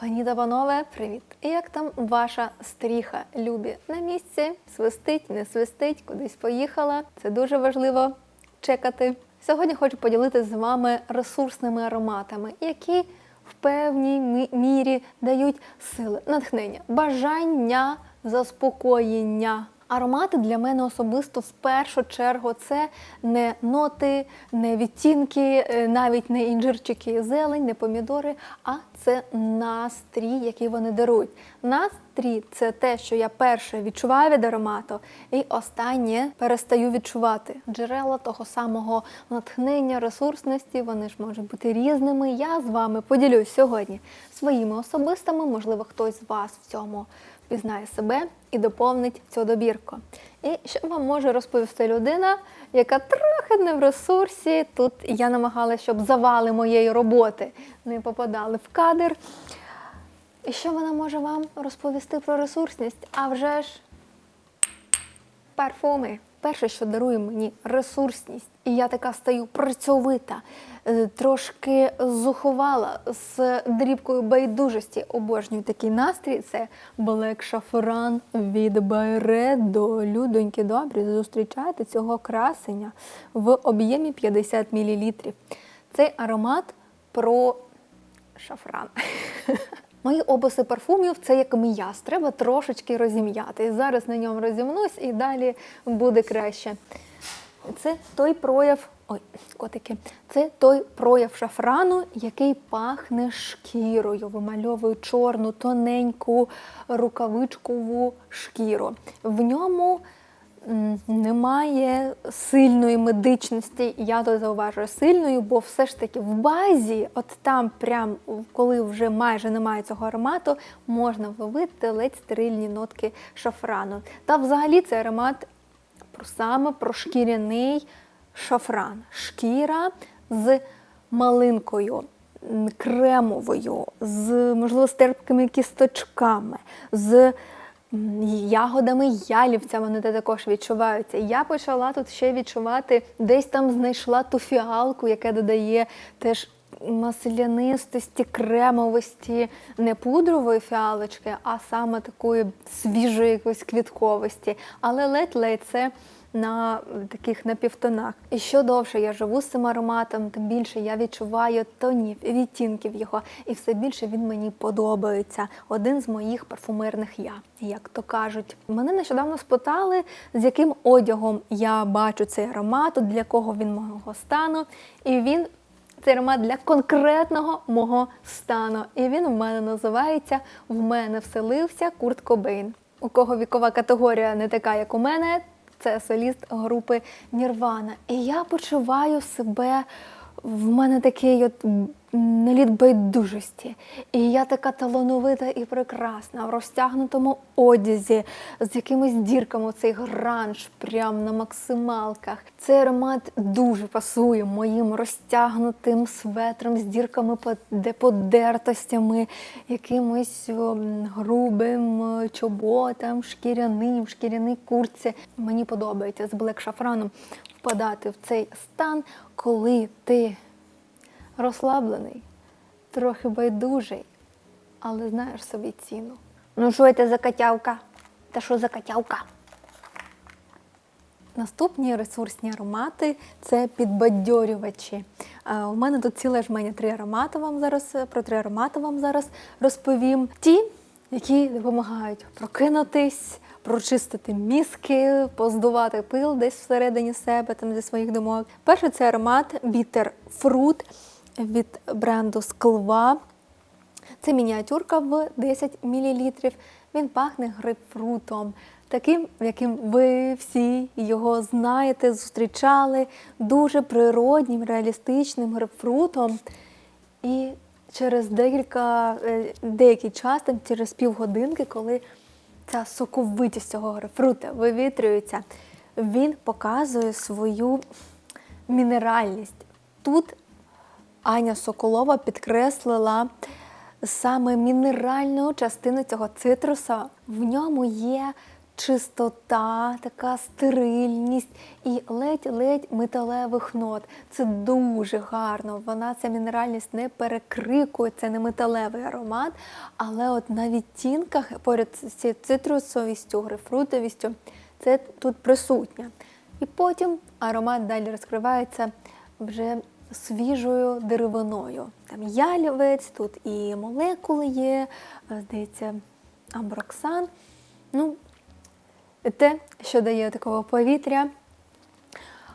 Пані та панове, привіт! Як там ваша стріха? Любі на місці? Свистить, не свистить, кудись поїхала. Це дуже важливо чекати. Сьогодні хочу поділитися з вами ресурсними ароматами, які в певній мірі дають сили, натхнення, бажання, заспокоєння. Аромати для мене особисто в першу чергу це не ноти, не відтінки, е, навіть не інжирчики, зелень, не помідори, а це настрій, який вони дарують. Настрій це те, що я перше відчуваю від аромату, і останнє перестаю відчувати. Джерела того самого натхнення, ресурсності, вони ж можуть бути різними. Я з вами поділюсь сьогодні своїми особистими, можливо, хтось з вас в цьому пізнає себе і доповнить цю добірку. І що вам може розповісти людина, яка трохи не в ресурсі. Тут я намагалася, щоб завали моєї роботи не попадали в кадр. І що вона може вам розповісти про ресурсність? А вже ж парфуми. Перше, що дарує мені ресурсність, і я така стаю працьовита, е, трошки зуховала з дрібкою байдужості. Обожнюю такий настрій. Це Black Saffron від Байредо. Людоньки добрі, зустрічайте цього красення в об'ємі 50 мл. Цей аромат про шафран. Мої описи парфумів це як м'яз. Треба трошечки розім'яти. Зараз на ньому розімнусь і далі буде краще. Це той прояв. Ой, котики, це той прояв шафрану, який пахне шкірою, вимальовує чорну, тоненьку рукавичкову шкіру. В ньому немає сильної медичності. Я тут зауважую сильною, бо все ж таки в базі, от там, прям коли вже майже немає цього аромату, можна вловити ледь стерильні нотки шафрану. Та взагалі цей аромат саме про шкіряний шафран. Шкіра з малинкою. Кремовою, з можливо з терпкими кісточками, з ягодами ялівця вони також відчуваються. Я почала тут ще відчувати, десь там знайшла ту фіалку, яка додає теж маслянистості, кремовості, не пудрової фіалочки, а саме такої свіжої якоїсь квітковості. Але ледь-ледь це на таких напівтонах. І що довше я живу з цим ароматом, тим більше я відчуваю тонів, відтінків його, і все більше він мені подобається. Один з моїх парфумерних я, як то кажуть. Мене нещодавно спитали, з яким одягом я бачу цей аромат, для кого він мого стану. І він цей аромат для конкретного мого стану. І він в мене називається В мене вселився Курт Кобейн. У кого вікова категорія не така, як у мене, це соліст групи Нірвана. І я почуваю себе. В мене такий от наліт байдужості. І я така талановита і прекрасна в розтягнутому одязі, з якимись дірками цей гранж прям на максималках. Цей аромат дуже пасує моїм розтягнутим светрам з дірками по- подертостями, якимось грубим чоботам, шкіряним, шкіряній куртці. Мені подобається з блек шафраном впадати в цей стан, коли ти розслаблений, трохи байдужий, але знаєш собі ціну. Ну, що це за котявка? Та що за котявка? Наступні ресурсні аромати це підбадьорювачі. Е, У мене тут ціле жменя три аромати вам зараз про три аромати вам зараз розповім. Ті, які допомагають прокинутись, прочистити мізки, поздувати пил десь всередині себе, там зі своїх думок. Перший це аромат Bitter Fruit від бренду Склва. Це мініатюрка в 10 мл. Він пахне грейпфрутом, таким, яким ви всі його знаєте, зустрічали, дуже природнім, реалістичним грейпфрутом. І через декілька, е, деякий час, там через півгодинки, коли ця соковитість цього грейпфрута вивітрюється, він показує свою мінеральність. Тут Аня Соколова підкреслила саме мінеральну частину цього цитруса. В ньому є чистота, така стерильність і ледь-ледь металевих нот. Це дуже гарно. Вона ця мінеральність не перекрикує, це не металевий аромат, але от на відтінках поряд з цією цитрусовістю, грейпфрутовістю, це тут присутнє. І потім аромат далі розкривається вже свіжою деревиною. Там ялівець, тут і молекули є, е, здається, амброксан. Ну, те, що дає такого повітря,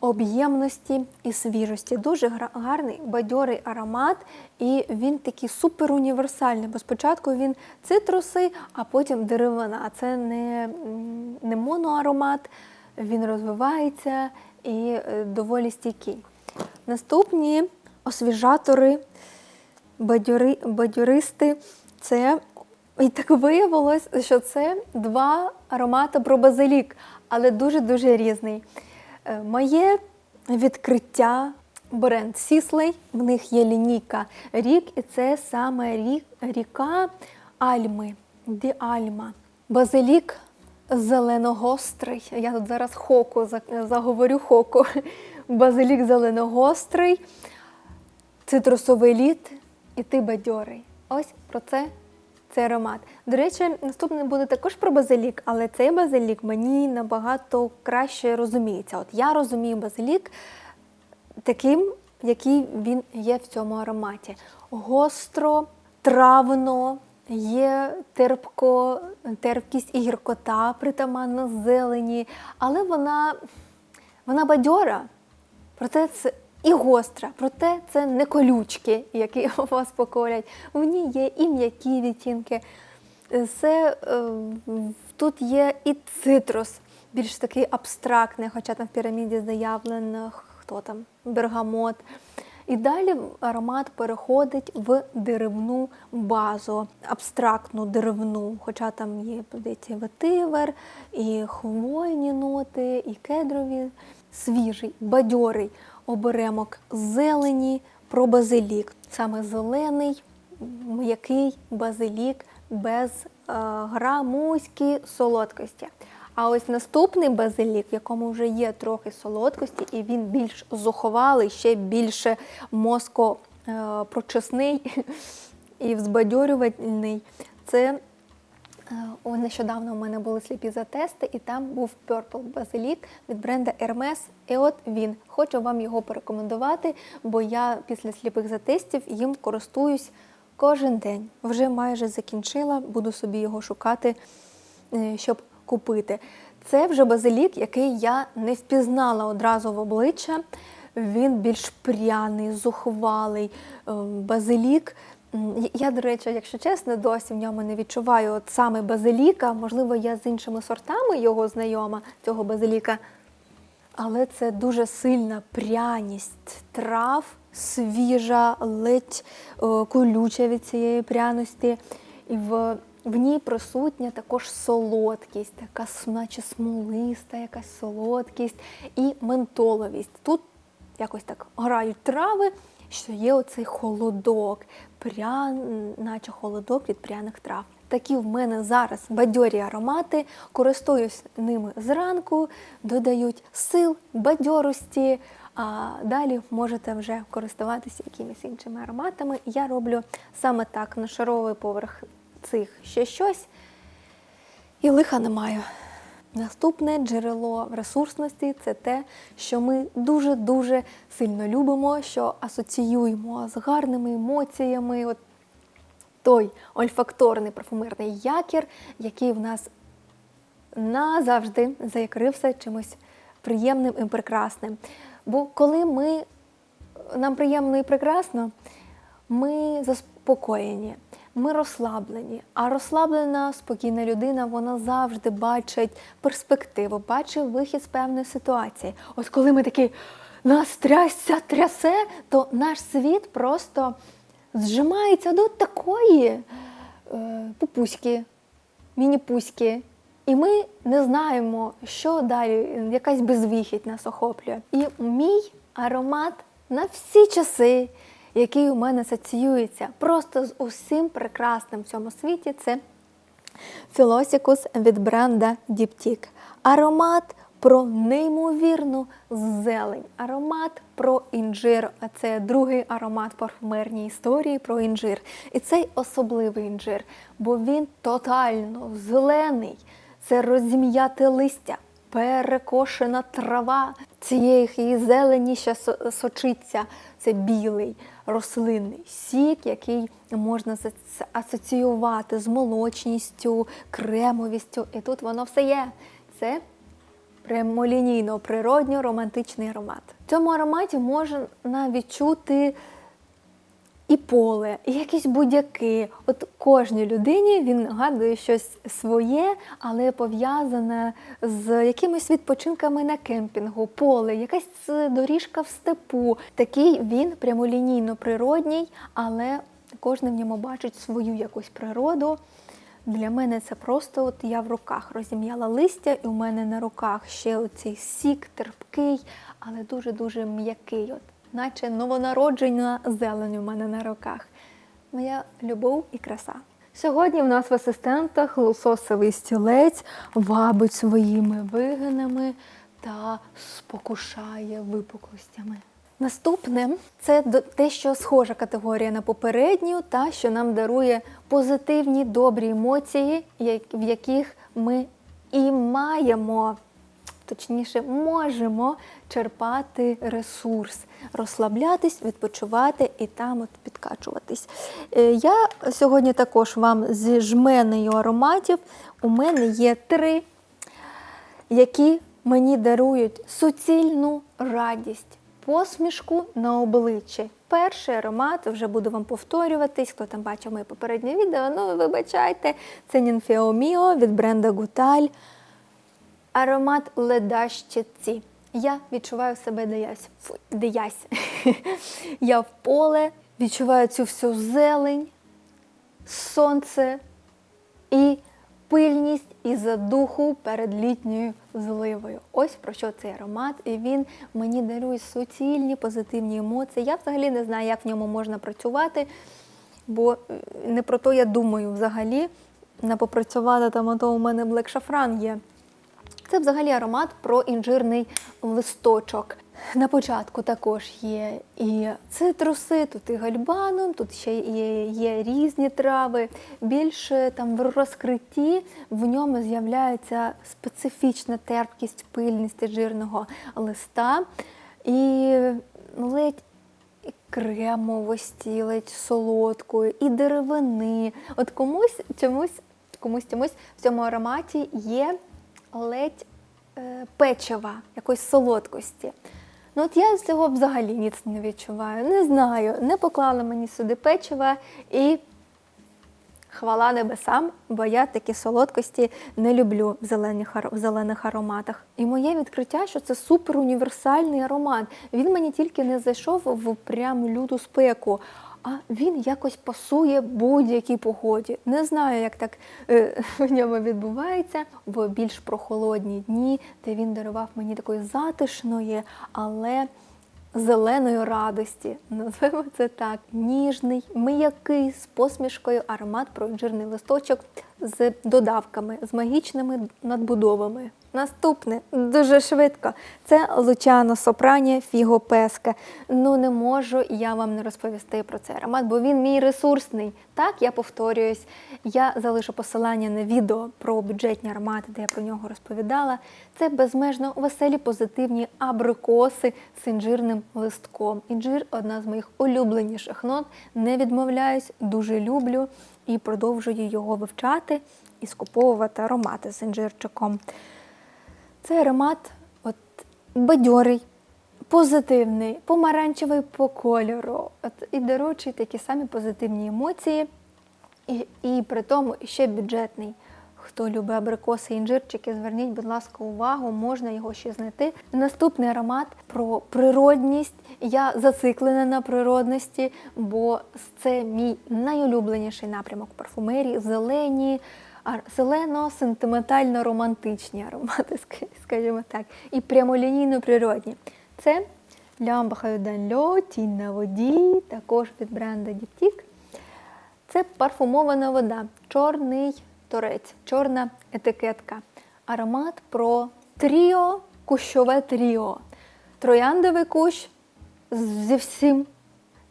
об'ємності і свіжості. Дуже гарний бадьорий аромат, і він такий супер універсальний. Бо спочатку він цитруси, а потім деревина. А це не, не моноаромат, він розвивається і е, доволі стійкий. Наступні освіжатори, бадьори, бадьористи це. І так виявилось, що це два аромати про базилік, але дуже-дуже різний. Е, Моє відкриття бренд Сіслей, в них є лінійка рік, і це саме рік, ріка Альми, Ді Альма. Базилік зеленогострий. Я тут зараз хоку заговорю хоку. Базилік зеленогострий, цитрусовий лід і ти бадьорий. Ось про це цей аромат. До речі, наступний буде також про базилік, але цей базилік мені набагато краще розуміється. От я розумію базилік таким, який він є в цьому ароматі. Гостро, травно, є терпко, терпкість і гіркота, притаманна зелені, але вона, вона бадьора. Проте це і гостра, проте це не колючки, які вас поколять. В ній є і м'які відтінки. Це, е, тут є і цитрус, більш такий абстрактний, хоча там в піраміді заявлено, хто там, бергамот. І далі аромат переходить в деревну базу, абстрактну деревну, хоча там є і ветивер, і хвойні ноти, і кедрові, свіжий, бадьорий оберемок зелені про базилік. Саме зелений, м'який базилік без е, грамузькі солодкості. А ось наступний базилік, в якому вже є трохи солодкості, і він більш зуховалий, ще більше мозкопрочисний і взбадьорювальний. Це Е, Нещодавно у мене були сліпі затести, і там був Purple базилік від бренда Hermes. І от він. Хочу вам його порекомендувати, бо я після сліпих затестів їм користуюсь кожен день. Вже майже закінчила, буду собі його шукати, е, щоб купити. Це вже базилік, який я не впізнала одразу в обличчя. Він більш пряний, зухвалий е, базилік. Я, до речі, якщо чесно, досі в ньому не відчуваю от саме базиліка. Можливо, я з іншими сортами його знайома, цього базиліка. Але це дуже сильна пряність трав, свіжа, ледь е, колюча від цієї пряності. І в, в ній присутня також солодкість, така наче смолиста, якась солодкість і ментоловість. Тут якось так грають трави, що є оцей холодок, прян, наче холодок від пряних трав. Такі в мене зараз бадьорі аромати, користуюсь ними зранку, додають сил, бадьорості. А далі можете вже користуватися якимись іншими ароматами. Я роблю саме так, нашаровую поверх цих ще щось, і лиха не маю. Наступне джерело ресурсності це те, що ми дуже-дуже сильно любимо, що асоціюємо з гарними емоціями. От той ольфакторний парфумерний якір, який в нас назавжди заякрився чимось приємним і прекрасним. Бо коли ми, нам приємно і прекрасно, ми заспокоєні, ми розслаблені. А розслаблена, спокійна людина, вона завжди бачить перспективу, бачить вихід з певної ситуації. От коли ми такі нас трясся, трясе, то наш світ просто зжимається до такої е, пупуськи, міні-пуськи. І ми не знаємо, що далі, якась безвихідь нас охоплює. І мій аромат на всі часи, який у мене асоціюється просто з усім прекрасним в цьому світі, це Філосікус від бренда Діптік. Аромат про неймовірну зелень. Аромат про інжир. А це другий аромат парфумерній історії про інжир. І цей особливий інжир, бо він тотально зелений. Це розім'яте листя, перекошена трава. Цієї зелені ще сочиться. Це білий рослинний сік, який можна асоціювати з молочністю, кремовістю. І тут воно все є. Це прямолінійно, природньо романтичний аромат. В цьому ароматі можна відчути і поле, і якісь будяки. От кожній людині він нагадує щось своє, але пов'язане з якимись відпочинками на кемпінгу, поле, якась доріжка в степу. Такий він прямолінійно природній, але кожен в ньому бачить свою якусь природу. Для мене це просто от я в руках розім'яла листя, і у мене на руках ще оцей сік терпкий, але дуже-дуже м'який. От, наче новонароджена зелень у мене на руках. Моя любов і краса. Сьогодні в нас в асистентах лососовий стілець вабить своїми вигинами та спокушає випуклостями. Наступне це те, що схожа категорія на попередню, та що нам дарує позитивні добрі емоції, в яких ми і маємо, точніше, можемо черпати ресурс, розслаблятись, відпочивати і там от підкачуватись. Е, Я сьогодні також вам зі жменею ароматів. У мене є три які мені дарують суцільну радість, посмішку на обличчі. Перший аромат, вже буду вам повторюватись, хто там бачив моє попереднє відео, ну вибачайте, це Mio від бренда Гуталь. Аромат ледащиці. Я відчуваю себе деясь. Я в поле, відчуваю цю всю зелень, сонце і пильність і задуху перед літньою зливою. Ось про що цей аромат, і він мені дарує суцільні позитивні емоції. Я взагалі не знаю, як в ньому можна працювати, бо е, не про то я думаю взагалі. Не попрацювати там, а то у мене блек шафран є. Це взагалі аромат про інжирний листочок. На початку також є і цитруси, тут і гальбаном, тут ще є, є різні трави. Більше там в розкритті в ньому з'являється специфічна терпкість, пильність жирного листа і ледь кремовості, ледь солодкої, і деревини. От комусь чомусь, комусь чомусь в цьому ароматі є ледь е, печива, якоїсь солодкості. Ну от я цього взагалі ніц не відчуваю. Не знаю, не поклала мені сюди печива і хвала небесам, бо я такі солодкості не люблю в зелених, в зелених ароматах. І моє відкриття, що це супер універсальний аромат. Він мені тільки не зайшов в прям люту спеку. А він якось пасує будь-якій погоді. Не знаю, як так е, в ньому відбувається. В більш прохолодні дні, де він дарував мені такої затишної, але зеленої радості. Називаємо це так. Ніжний, м'який, з посмішкою аромат про інжирний листочок з додавками, з магічними надбудовами. Наступне дуже швидко. Це Лучано Сопрані Фіго Песке. Ну не можу я вам не розповісти про цей аромат, бо він мій ресурсний. Так, я повторююсь. Я залишу посилання на відео про бюджетні аромати, де я про нього розповідала. Це безмежно веселі, позитивні абрикоси з інжирним листком. Інжир одна з моїх улюбленіших нот. Не відмовляюсь, дуже люблю і продовжую його вивчати і скуповувати аромати з інжирчиком. Цей аромат от, бадьорий, позитивний, помаранчевий по кольору, от, і даруючий такі самі позитивні емоції, і, і при тому ще бюджетний. Хто любить абрикоси інжирчики, зверніть, будь ласка, увагу, можна його ще знайти. Наступний аромат про природність. Я зациклена на природності, бо це мій найулюбленіший напрямок парфумерії. Зелені, зелено-сентиментально-романтичні аромати, скажімо так, і прямолінійно природні. Це Лямба Хаюданльо, тінь на воді, також від бренду Діптік. Це парфумована вода, чорний торець, чорна етикетка. Аромат про тріо, кущове тріо. Трояндовий кущ зі всім,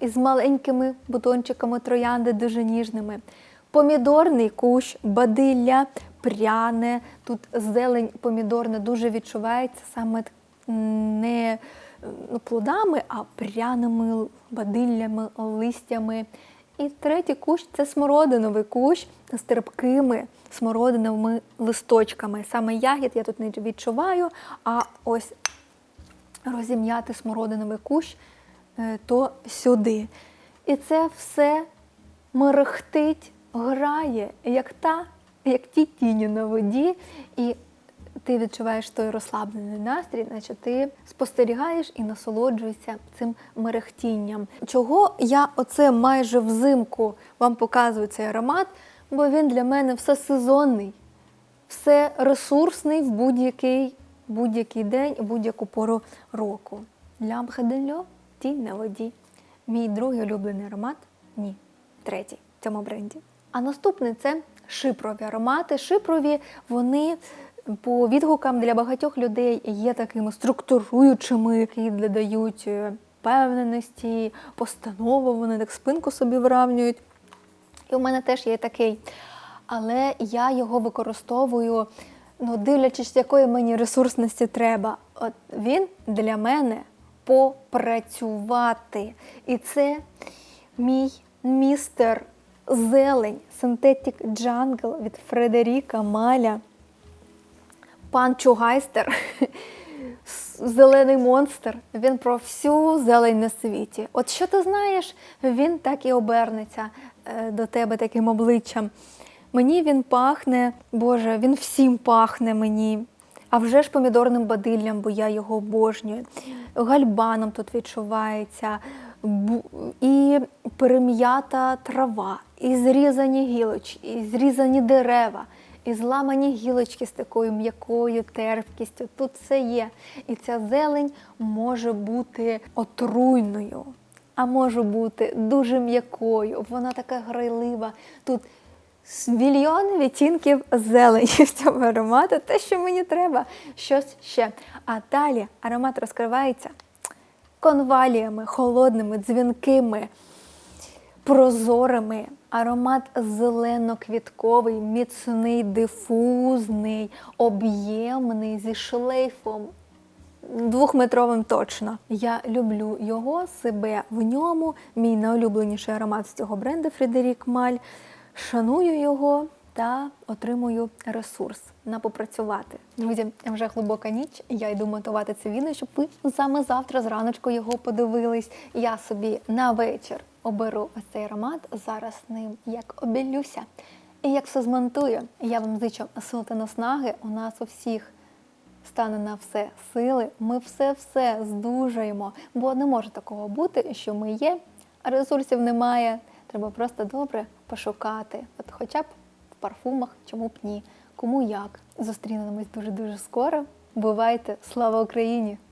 із маленькими бутончиками троянди, дуже ніжними. Помідорний кущ, бадилля, пряне. Тут зелень помідорна дуже відчувається саме не ну, плодами, а пряними бадиллями, листями. І третій кущ це смородиновий кущ з терпкими смородиновими листочками. Саме ягід я тут не відчуваю, а ось розім'яти смородиновий кущ, е, то сюди. І це все мерехтить, грає, як та, як ті тіні на воді. І ти відчуваєш той розслаблений настрій, наче ти спостерігаєш і насолоджуєшся цим мерехтінням. Чого я оце майже взимку вам показую цей аромат, бо він для мене все сезонний, все ресурсний в будь-який будь-який день, будь-яку пору року. Лямбха Денльо тінь на воді. Мій другий улюблений аромат ні, третій в цьому бренді. А наступний це шипрові аромати. Шипрові вони по відгукам для багатьох людей є такими структуруючими, які додають е, впевненості, постанову, вони так спинку собі виравнюють. І у мене теж є такий. Але я його використовую, ну, дивлячись, якої мені ресурсності треба. От він для мене попрацювати. І це мій містер Зелень Synthetic Jungle від Фредеріка Маля. Пан Чугайстер, зелений монстр. Він про всю зелень на світі. От що ти знаєш, він так і обернеться е, до тебе таким обличчям. Мені він пахне, Боже, він всім пахне мені. А вже ж помідорним бадиллям, бо я його обожнюю. Гальбаном тут відчувається, і перем'ята трава, і зрізані гілочки, і зрізані дерева, і зламані гілочки з такою м'якою терпкістю. Тут все є. І ця зелень може бути отруйною, а може бути дуже м'якою. Вона така грайлива. Тут мільйон відтінків зелені в цьому аромату, те, що мені треба, щось ще. А далі аромат розкривається конваліями, холодними, дзвінкими, прозорими. Аромат зелено-квітковий, міцний, дифузний, об'ємний, зі шлейфом. Двохметровим точно. Я люблю його, себе в ньому. Мій найулюбленіший аромат з цього бренду Фредерік Маль. Шаную його та отримую ресурс на попрацювати. Друзі, вже глибока ніч. Я йду монтувати це відео, щоб ви саме завтра зраночку його подивились. Я собі на вечір оберу ось цей аромат. Зараз ним як обілюся. І як все змонтую, я вам зичу сил та наснаги. У нас у всіх стане на все сили. Ми все-все здужаємо, бо не може такого бути, що ми є, а ресурсів немає. Треба просто добре пошукати. От хоча б парфумах, чому б ні. Кому як. Зустрінемось дуже-дуже скоро. Бувайте! Слава Україні!